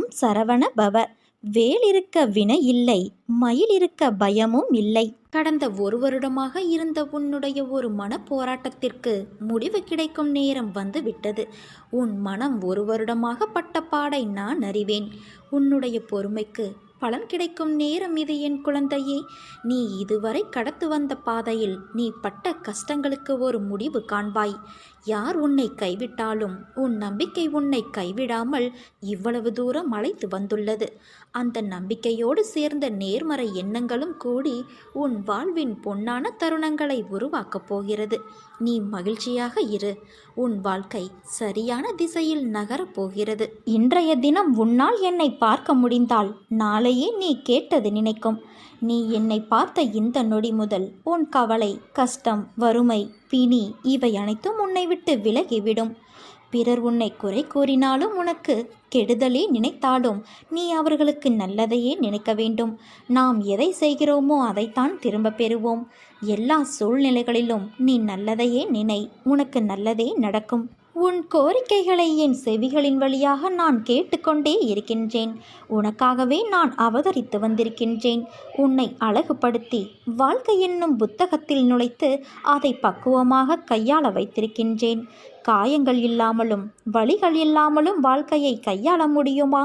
ஓம் சரவண பவ. வேல் இருக்க வினை இல்லை மயில் இருக்க பயமும் இல்லை. கடந்த ஒரு வருடமாக இருந்த உன்னுடைய ஒரு மன போராட்டத்திற்கு முடிவு கிடைக்கும் நேரம் வந்து விட்டது உன் மனம் ஒரு வருடமாக பட்ட பாடை நான் அறிவேன். உன்னுடைய பொறுமைக்கு பலன் கிடைக்கும் நேரம் இது என் குழந்தையே. நீ இதுவரை கடத்து வந்த பாதையில் நீ பட்ட கஷ்டங்களுக்கு ஒரு முடிவு காண்பாய். யார் உன்னை கைவிட்டாலும் உன் நம்பிக்கை உன்னை கைவிடாமல் இவ்வளவு தூரம் அழைத்து வந்துள்ளது. அந்த நம்பிக்கையோடு சேர்ந்த நேர்மறை எண்ணங்களும் கூடி உன் வாழ்வின் பொன்னான தருணங்களை உருவாக்கப் போகிறது. நீ மகிழ்ச்சியாக இரு. உன் வாழ்க்கை சரியான திசையில் நகரப் போகிறது. இன்றைய தினம் உன்னால் என்னை பார்க்க முடிந்தால் நாளை நாளையே நீ கேட்டது நினைக்கும். நீ என்னை பார்த்த இந்த நொடி முதல் உன் கவலை கஷ்டம் வறுமை பிணி இவை அனைத்தும் உன்னை விட்டு விலகிவிடும் பிறர் உன்னை குறை கூறினாலும் உனக்கு கெடுதலே நினைத்தாலும் நீ அவர்களுக்கு நல்லதையே நினைக்க வேண்டும். நாம் எதை செய்கிறோமோ அதைத்தான் திரும்ப பெறுவோம். எல்லா சூழ்நிலைகளிலும் நீ நல்லதையே நினை உனக்கு நல்லதே நடக்கும். உன் கோரிக்கைகளை என் செவிகளின் வழியாக நான் கேட்டுக்கொண்டே இருக்கின்றேன். உனக்காகவே நான் அவதரித்து வந்திருக்கின்றேன். உன்னை அழகுபடுத்தி வாழ்க்கை என்னும் புத்தகத்தில் நுழைத்து அதை பக்குவமாக கையாள வைத்திருக்கின்றேன். காயங்கள் இல்லாமலும் வழிகள் இல்லாமலும் வாழ்க்கையை கையாள முடியுமா?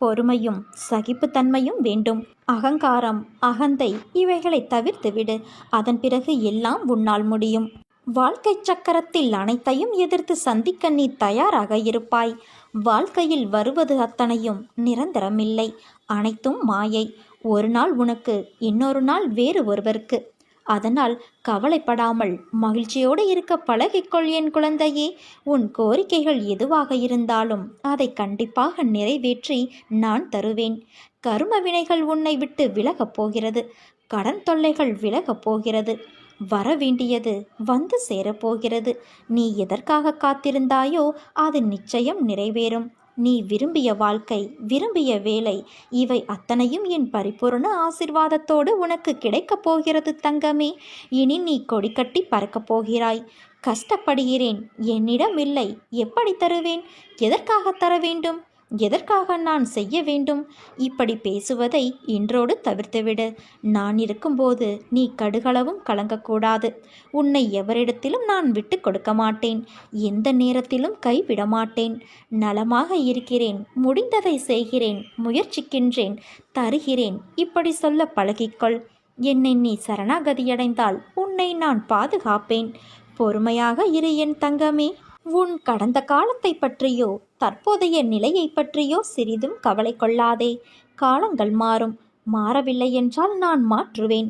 பொறுமையும் சகிப்புத்தன்மையும் வேண்டும். அகங்காரம் அகந்தை இவைகளை தவிர்த்துவிடு. அதன் பிறகு எல்லாம் உன்னால் முடியும். வாழ்க்கை சக்கரத்தில் அனைத்தையும் எதிர்த்து சந்திக்க நீ தயாராக இருப்பாய். வாழ்க்கையில் வருவது அத்தனையும் நிரந்தரமில்லை. அனைத்தும் மாயை. ஒரு நாள் உனக்கு இன்னொரு நாள் வேறு ஒருவருக்கு. அதனால் கவலைப்படாமல் மகிழ்ச்சியோடு இருக்க பழகிக்கொள் என் குழந்தையே. உன் கோரிக்கைகள் எதுவாக இருந்தாலும் அதை கண்டிப்பாக நிறைவேற்றி நான் தருவேன். கரும வினைகள் உன்னை விட்டு விலகப் போகிறது. கடன் தொல்லைகள் விலகப் போகிறது. வர வேண்டியது வந்து சேரப்போகிறது. நீ எதற்காக காத்திருந்தாயோ அது நிச்சயம் நிறைவேறும். நீ விரும்பிய வாழ்க்கை விரும்பிய வேலை இவை அத்தனையும் என் பரிபூர்ண ஆசிர்வாதத்தோடு உனக்கு கிடைக்கப் போகிறது தங்கமே. இனி நீ கொடிக்கட்டி பறக்கப் போகிறாய். கஷ்டப்படுகிறேன். என்னிடம் இல்லை. எப்படி தருவேன்? எதற்காக தர வேண்டும் எதற்காக நான் செய்ய வேண்டும்? இப்படி பேசுவதை இன்றோடு தவிர்த்துவிடு. நான் இருக்கும்போது நீ கடுகளவும் கலங்கக்கூடாது. உன்னை எவரிடத்திலும் நான் விட்டு கொடுக்க மாட்டேன். எந்த நேரத்திலும் கைவிட மாட்டேன். நலமாக இருக்கிறேன். முடிந்ததை செய்கிறேன். முயற்சிக்கின்றேன். தருகிறேன். இப்படி சொல்ல பழகிக்கொள். என்னை நீ சரணாகதியடைந்தால் உன்னை நான் பாதுகாப்பேன். பொறுமையாக இரு என் தங்கமே. உன் கடந்த காலத்தை பற்றியோ தற்போதைய நிலையை பற்றியோ சிறிதும் கவலை கொள்ளாதே. காலங்கள் மாறும். மாறவில்லை என்றால் நான் மாற்றுவேன்.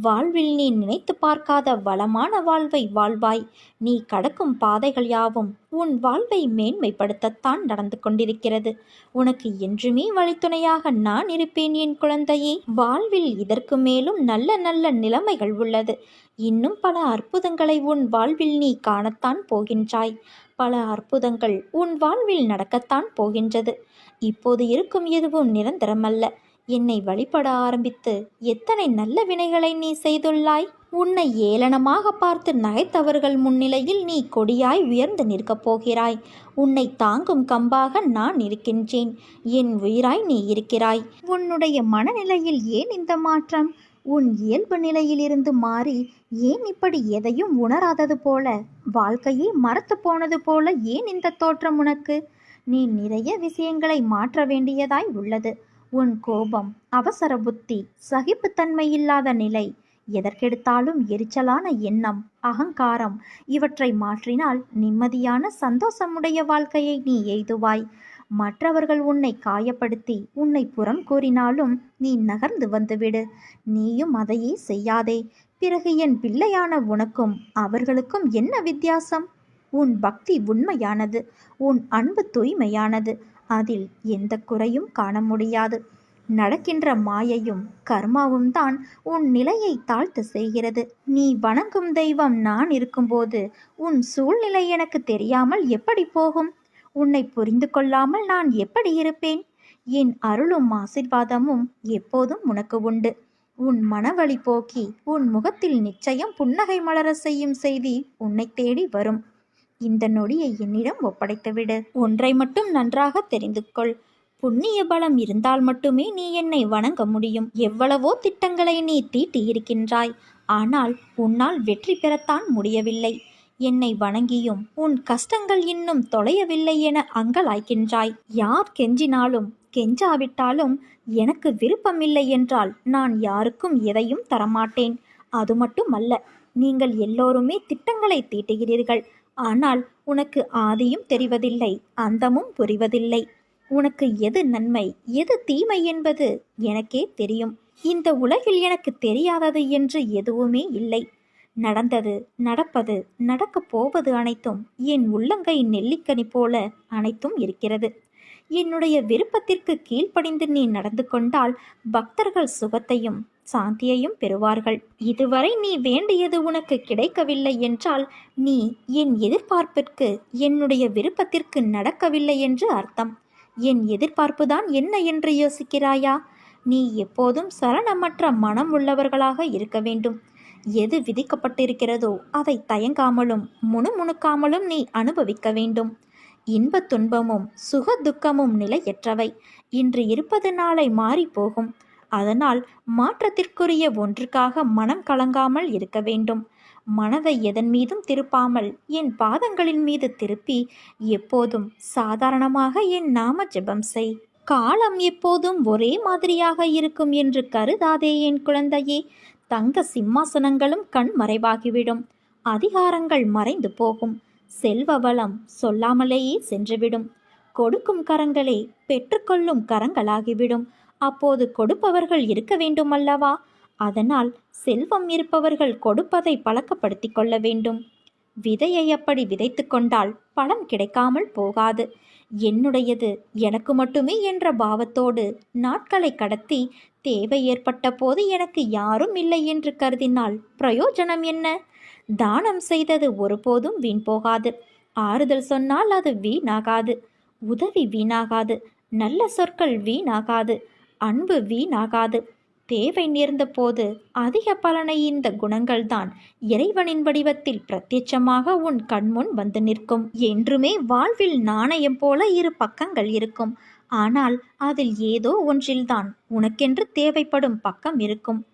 வாழ்வில் நீ நினைத்து பார்க்காத வளமான வாழ்வை வாழ்வாய். நீ கடக்கும் பாதைகள் யாவும் உன் வாழ்வை மேன்மைப்படுத்தத்தான் நடந்து கொண்டிருக்கிறது. உனக்கு என்றுமே வழித்துணையாக நான் இருப்பேன் என் குழந்தையே. வாழ்வில் இதற்கு மேலும் நல்ல நல்ல நிலைமைகள் உள்ளது. இன்னும் பல அற்புதங்களை உன் வாழ்வில் நீ காணத்தான் போகின்றாய். பல அற்புதங்கள் உன் வாழ்வில் நடக்கத்தான் போகின்றது. இப்போது இருக்கும் எதுவும் நிரந்தரமல்ல. என்னை வழிபட ஆரம்பித்து எத்தனை நல்ல வினைகளை நீ செய்துள்ளாய்? உன்னை ஏளனமாக பார்த்து நகைத்தவர்கள் முன்னிலையில் நீ கொடியாய் உயர்ந்து நிற்கப் போகிறாய். உன்னை தாங்கும் கம்பாக நான் இருக்கின்றேன். என் உயிராய் நீ இருக்கிறாய். உன்னுடைய மனநிலையில் ஏன் இந்த மாற்றம்? உன் இயல்பு நிலையிலிருந்து மாறி ஏன் இப்படி எதையும் உணராதது போல? வாழ்க்கையே மறத்து போனது போல ஏன் இந்த தோற்றம் உனக்கு? நீ நிறைய விஷயங்களை மாற்ற வேண்டியதாய் உள்ளது. உன் கோபம் அவசர புத்தி சகிப்புத்தன்மை இல்லாத நிலை எதற்கெடுத்தாலும் எரிச்சலான எண்ணம் அகங்காரம் இவற்றை மாற்றினால் நிம்மதியான சந்தோஷமுடைய வாழ்க்கையை நீ எய்துவாய். மற்றவர்கள் உன்னை காயப்படுத்தி உன்னை புறம் கூறினாலும் நீ நகர்ந்து வந்துவிடு. நீயும் அதையே செய்யாதே. பிறகு என் பிள்ளையான உனக்கும் அவர்களுக்கும் என்ன வித்தியாசம்? உன் பக்தி உண்மையானது உன் அன்பு தூய்மையானது அதில் எந்த குறையும் காண முடியாது. நடக்கின்ற மாயையும் கர்மாவும் தான் உன் நிலையை தாழ்த்து செய்கிறது. நீ வணங்கும் தெய்வம் நான் இருக்கும்போது உன் சூழ்நிலை எனக்கு தெரியாமல் எப்படி போகும்? உன்னை புரிந்து கொள்ளாமல் நான் எப்படி இருப்பேன்? என் அருளும் ஆசிர்வாதமும் எப்போதும் உனக்கு உண்டு. உன் மனவழி போக்கி உன் முகத்தில் நிச்சயம் புன்னகை மலர செய்யும் செய்தி உன்னை தேடி வரும். இந்த நொடியை என்னிடம் ஒப்படைத்துவிடு. ஒன்றை மட்டும் நன்றாக தெரிந்து கொள் புண்ணிய பலம் இருந்தால் மட்டுமே நீ என்னை வணங்க முடியும். எவ்வளவோ திட்டங்களை நீ தீட்டி இருக்கின்றாய் ஆனால் உன்னால் வெற்றி பெறத்தான் முடியவில்லை. என்னை வணங்கியும் உன் கஷ்டங்கள் இன்னும் தொலையவில்லை என அங்கலாய்க்கின்றாய். யார் கெஞ்சினாலும் கெஞ்சாவிட்டாலும் எனக்கு விருப்பமில்லை என்றால் நான் யாருக்கும் எதையும் தரமாட்டேன். அது மட்டுமல்ல நீங்கள் எல்லோருமே திட்டங்களை தீட்டுகிறீர்கள். ஆனால் உனக்கு ஆதியும் தெரிவதில்லை அந்தமும் புரிவதில்லை. உனக்கு எது நன்மை எது தீமை என்பது எனக்கே தெரியும். இந்த உலகில் எனக்கு தெரியாதது என்று எதுவுமே இல்லை. நடந்தது நடப்பது நடக்கப் போவது அனைத்தும் என் உள்ளங்கை நெல்லிக்கனி போல அனைத்தும் இருக்கிறது. என்னுடைய விருப்பத்திற்கு கீழ்ப்படிந்து நீ நடந்து கொண்டால் பக்தர்கள் சுகத்தையும் சாந்தியையும் பெறுவார்கள். இதுவரை நீ வேண்டியது உனக்கு கிடைக்கவில்லை என்றால் நீ என் எதிர்பார்ப்பிற்கு என்னுடைய விருப்பத்திற்கு நடக்கவில்லை என்று அர்த்தம். என் எதிர்பார்ப்புதான் என்ன என்று யோசிக்கிறாயா? நீ எப்போதும் சரணமற்ற மனம் உள்ளவர்களாக இருக்க வேண்டும். எது விதிக்கப்பட்டிருக்கிறதோ அதை தயங்காமலும் முணுமுணுக்காமலும் நீ அனுபவிக்க வேண்டும். இன்பத் துன்பமும் சுக துக்கமும் நிலையற்றவை. இன்று இருப்பது நாளை மாறிப்போகும். அதனால் மாற்றத்திற்குரிய ஒன்றுக்காக மனம் கலங்காமல் இருக்க வேண்டும். மனதை எதன் மீதும் திருப்பாமல் என் பாதங்களின் மீது திருப்பி எப்போதும் சாதாரணமாக என் நாம ஜெபம் செய். காலம் எப்போதும் ஒரே மாதிரியாக இருக்கும் என்று கருதாதே என் குழந்தையே. தங்க சிம்மாசனங்களும் கண் மறைவாகிவிடும். அதிகாரங்கள் மறைந்து போகும். செல்வ வளம் சொல்லாமலேயே சென்றுவிடும். கொடுக்கும் கரங்களே பெற்றுக்கொள்ளும் கரங்களாகிவிடும். அப்போது கொடுப்பவர்கள் இருக்க வேண்டும் அல்லவா அதனால் செல்வம் இருப்பவர்கள் கொடுப்பதை பழக்கப்படுத்தி கொள்ள வேண்டும். விதையை அப்படி விதைத்து கொண்டால் பலன் கிடைக்காமல் போகாது. என்னுடையது எனக்கு மட்டுமே என்ற பாவத்தோடு நாட்களை கடத்தி தேவை ஏற்பட்ட போது எனக்கு யாரும் இல்லை என்று கருதினால் பிரயோஜனம் என்ன? தானம் செய்தது ஒருபோதும் வீண் போகாது. ஆறுதல் சொன்னால் அது வீணாகாது. உதவி வீணாகாது. நல்ல சொற்கள் வீணாகாது. அன்பு வீணாகாது. தேவை நேர்ந்த போது அதிக பலனை இந்த குணங்கள்தான் இறைவனின் வடிவத்தில் பிரத்யட்சமாக உன் கண்முன் வந்து நிற்கும். என்றுமே வாழ்வில் நாணயம் போல இரு பக்கங்கள் இருக்கும். ஆனால் அதில் ஏதோ ஒன்றில்தான் உனக்கென்று தேவைப்படும் பக்கம் இருக்கும்.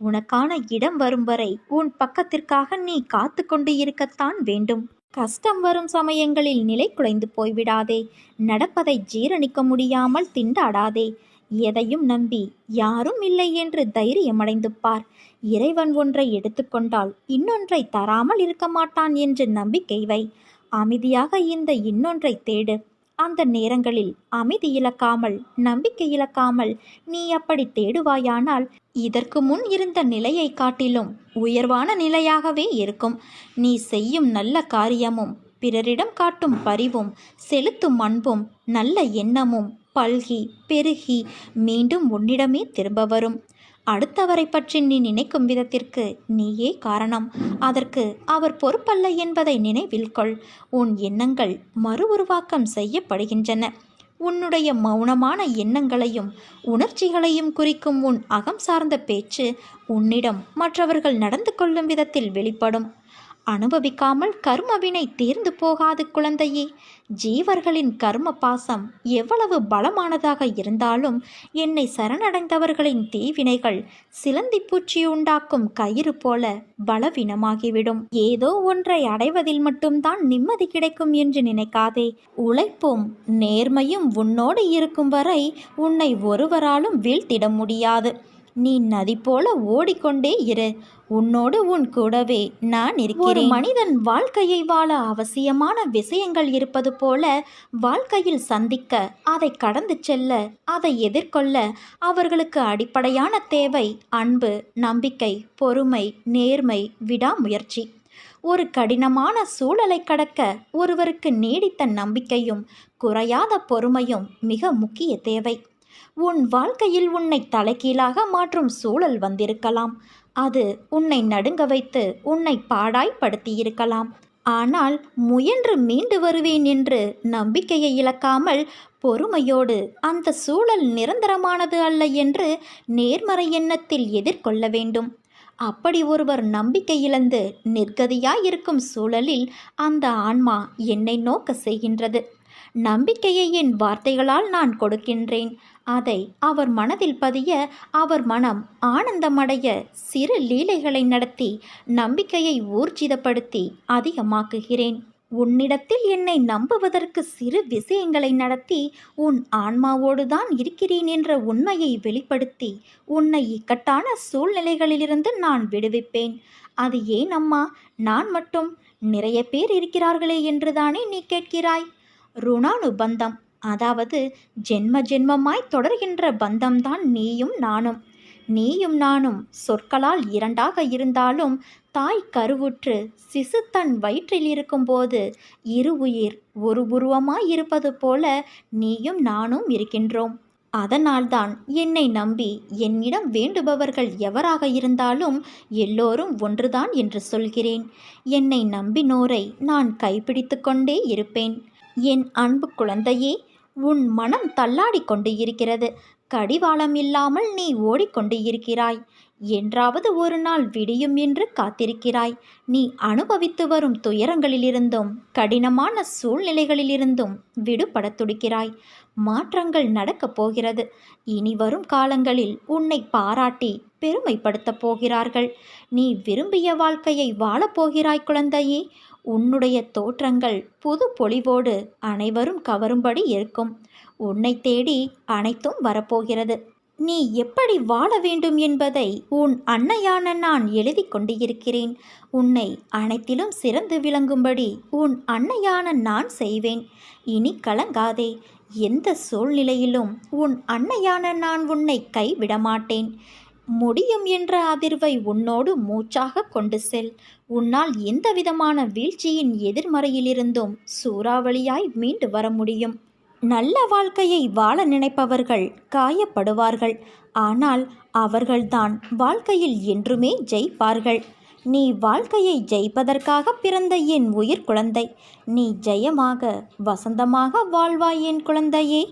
உனக்கான இடம் வரும் வரை உன் பக்கத்திற்காக நீ காத்து கொண்டு இருக்கத்தான் வேண்டும். கஷ்டம் வரும் சமயங்களில் நிலை குலைந்து போய்விடாதே. நடப்பதை ஜீரணிக்க முடியாமல் திண்டாடாதே. எதையும் நம்பி யாரும் இல்லை என்று தைரியமடைந்து பார் இறைவன் ஒன்றை எடுத்துக்கொண்டால் இன்னொன்றை தராமல் இருக்க மாட்டான் என்று நம்பிக்கை வை. அமைதியாக இந்த இன்னொன்றை தேடு. அந்த நேரங்களில் அமைதி இழக்காமல் நம்பிக்கை இழக்காமல் நீ அப்படி தேடுவாயானால் இதற்கு முன் இருந்த நிலையை காட்டிலும் உயர்வான நிலையாகவே இருக்கும். நீ செய்யும் நல்ல காரியமும் பிறரிடம் காட்டும் பரிவும் செலுத்தும் அன்பும் நல்ல எண்ணமும் பல்கி பெருகி மீண்டும் உன்னிடமே திரும்ப வரும். அடுத்தவரை பற்றி நீ நினைக்கும் விதத்திற்கு நீயே காரணம். அதற்கு அவர் பொறுப்பல்ல என்பதை நினைவில் கொள். உன் எண்ணங்கள் மறு உருவாக்கம் செய்யப்படுகின்றன. உன்னுடைய மௌனமான எண்ணங்களையும் உணர்ச்சிகளையும் குறிக்கும் உன் அகம் சார்ந்த பேச்சு உன்னிடம் மற்றவர்கள் நடந்து கொள்ளும் விதத்தில் வெளிப்படும். அனுபவிக்காமல் கர்மவினை தீர்ந்து போகாது குழந்தையே. ஜீவர்களின் கர்ம பாசம் எவ்வளவு பலமானதாக இருந்தாலும் என்னை சரணடைந்தவர்களின் தீவினைகள் சிலந்தி பூச்சி உண்டாக்கும் கயிறு போல பலவீனமாகிவிடும். ஏதோ ஒன்றை அடைவதில் மட்டும்தான் நிம்மதி கிடைக்கும் என்று நினைக்காதே. உழைப்பும் நேர்மையும் உன்னோடு இருக்கும் வரை உன்னை ஒருவராலும் வீழ்த்திட முடியாது. நீ நதி போல ஓடிக்கொண்டே இரு. உன்னோடு உன் கூடவே நான் இருக்கிறேன். ஒரு மனிதன் வாழ்க்கையை வாழ அவசியமான விஷயங்கள் இருப்பது போல வாழ்க்கையில் சந்திக்க அதை கடந்து செல்ல அதை எதிர்கொள்ள அவர்களுக்கு அடிப்படையான தேவை அன்பு நம்பிக்கை பொறுமை நேர்மை விடாமுயற்சி. ஒரு கடினமான சூழலை கடக்க ஒருவருக்கு நீடித்த நம்பிக்கையும் குறையாத பொறுமையும் மிக முக்கிய தேவை. உன் வாழ்க்கையில் உன்னை தலைகீழாக மாற்றும் சூழல் வந்திருக்கலாம். அது உன்னை நடுங்க வைத்து உன்னை பாடாய்ப்படுத்தியிருக்கலாம். ஆனால் முயன்று மீண்டு வருவேன் என்று நம்பிக்கையை இழக்காமல் பொறுமையோடு அந்த சூழல் நிரந்தரமானது அல்ல என்று நேர்மறை எண்ணத்தில் எதிர்கொள்ள வேண்டும். அப்படி ஒருவர் நம்பிக்கை இழந்து நிர்கதியாயிருக்கும் சூழலில் அந்த ஆன்மா என்னை நோக்க செய்கின்றது. நம்பிக்கையை என் வார்த்தைகளால் நான் கொடுக்கின்றேன். அதை அவர் மனதில் பதிய அவர் மனம் ஆனந்தமடைய சிறு லீலைகளை நடத்தி நம்பிக்கையை ஊர்ஜிதப்படுத்தி அதிகமாக்குகிறேன். உன்னிடத்தில் என்னை நம்புவதற்கு சிறு விஷயங்களை நடத்தி உன் ஆன்மாவோடு தான் இருக்கிறேன் என்ற உண்மையை வெளிப்படுத்தி உன்னை இக்கட்டான சூழ்நிலைகளிலிருந்து நான் விடுவிப்பேன். அது ஏன் அம்மா? நான் மட்டும் நிறைய பேர் இருக்கிறார்களே என்றுதானே நீ கேட்கிறாய்? ருணானுபந்தம். அதாவது ஜென்ம ஜென்மமாய் தொடர்கின்ற பந்தம்தான் நீயும் நானும். நீயும் நானும் சொற்களால் இரண்டாக இருந்தாலும் தாய் கருவுற்று சிசு தன் வயிற்றில் இருக்கும்போது இரு உயிர் ஒரு உருவமாய் இருப்பது போல நீயும் நானும் இருக்கின்றோம். அதனால்தான் என்னை நம்பி என்னிடம் வேண்டுபவர்கள் எவராக இருந்தாலும் எல்லோரும் ஒன்றுதான் என்று சொல்கிறேன். என்னை நம்பினோரை நான் கைப்பிடித்து கொண்டே இருப்பேன். என் அன்பு குழந்தையே உன் மனம் தள்ளாடிக் கொண்டு இருக்கிறது. கடிவாளம் இல்லாமல் நீ ஓடிக்கொண்டு இருக்கிறாய். என்றாவது ஒரு நாள் விடியும் என்று காத்திருக்கிறாய். நீ அனுபவித்து வரும் துயரங்களிலிருந்தும் கடினமான சூழ்நிலைகளிலிருந்தும் விடுபடத் துடிக்கிறாய். மாற்றங்கள் நடக்கப் போகிறது. இனி வரும் காலங்களில் உன்னை பாராட்டி பெருமைப்படுத்தப் போகிறார்கள். நீ விரும்பிய வாழ்க்கையை வாழப்போகிறாய் குழந்தையே. உன்னுடைய தோற்றங்கள் புது பொலிவோடு அனைவரும் கவரும்படி இருக்கும். உன்னை தேடி அனைத்தும் வரப்போகிறது. நீ எப்படி வாழ வேண்டும் என்பதை உன் அன்னையான நான் எழுதி கொண்டு இருக்கிறேன் உன்னை அனைத்திலும் சிறந்து விளங்கும்படி உன் அன்னையான நான் செய்வேன். இனி கலங்காதே. எந்த சூழ்நிலையிலும் உன் அன்னையான நான் உன்னை கைவிட மாட்டேன் முடியும் என்ற அதிர்வை உன்னோடு மூச்சாக கொண்டு செல். உன்னால் எந்த விதமான வீழ்ச்சியின் எதிர்மறையிலிருந்தும் சூறாவளியாய் மீண்டு வர முடியும். நல்ல வாழ்க்கையை வாழ நினைப்பவர்கள் காயப்படுவார்கள். ஆனால் அவர்கள்தான் வாழ்க்கையில் என்றுமே ஜெயிப்பார்கள். நீ வாழ்க்கையை ஜெயிப்பதற்காக பிறந்த என் உயிர் குழந்தை. நீ ஜெயமாக வசந்தமாக வாழ்வாய் என் குழந்தையே.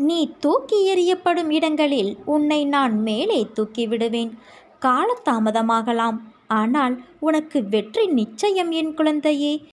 நீ தூக்கி எறியப்படும் இடங்களில் உன்னை நான் மேலே தூக்கி விடுவேன். காலதாமதமாகலாம். ஆனால் உனக்கு வெற்றி நிச்சயம் என் குழந்தையே.